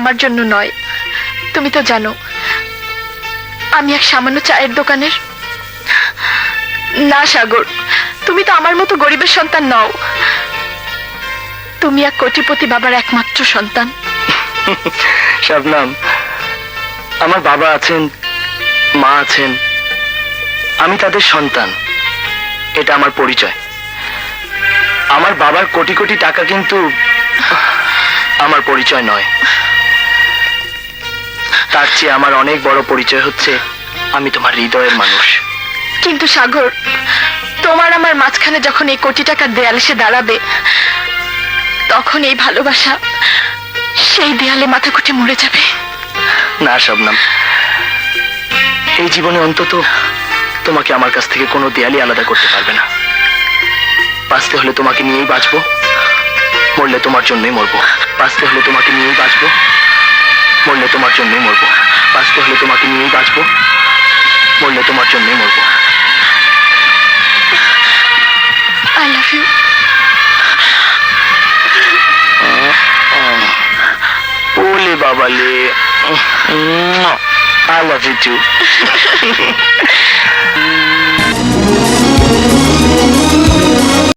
আমার জন্য নয়। তুমি তো জানো, আমি এক সামান্য চায়ের দোকানের না, সাগর, তুমি তো আমার মতো গরিবের সন্তান নও। তুমি এক কোটিপতি বাবার একমাত্র সন্তান। শবনম, আমার বাবা আছেন, মা আছেন, আমি তাদের সন্তান। এটা আমার পরিচয়। আমার বাবার কোটি কোটি টাকা কিন্তু আমার পরিচয় নয়। তার চেয়ে আমার অনেক বড় পরিচয় হচ্ছে আমি তোমার হৃদয়ের মানুষ। কিন্তু সাগর তোমার আমার মাঝখানে যখন এই কোটি টাকার দেয়াল এসে দাঁড়াবে তখন এই ভালোবাসা সেই দেয়ালে মাথা কুটে মরে যাবে। না শবনম। এই জীবনে অন্তত তোমাকে আমার কাছ থেকে কোনো দেয়ালই আলাদা করতে পারবে না। বাঁচতে হলে তোমাকে নিয়েই বাঁচবো মরলে তোমার জন্যই মরবো। বাঁচতে হলে তোমাকে নিয়েই বাঁচবো। তোমার জন্যই মরবো। বাঁচতে হলে তোমাকে নিয়েই বাঁচবো। মরলে তোমার জন্যই মরবো। আই লাভ ইউ ওলে বাবালে। I love you too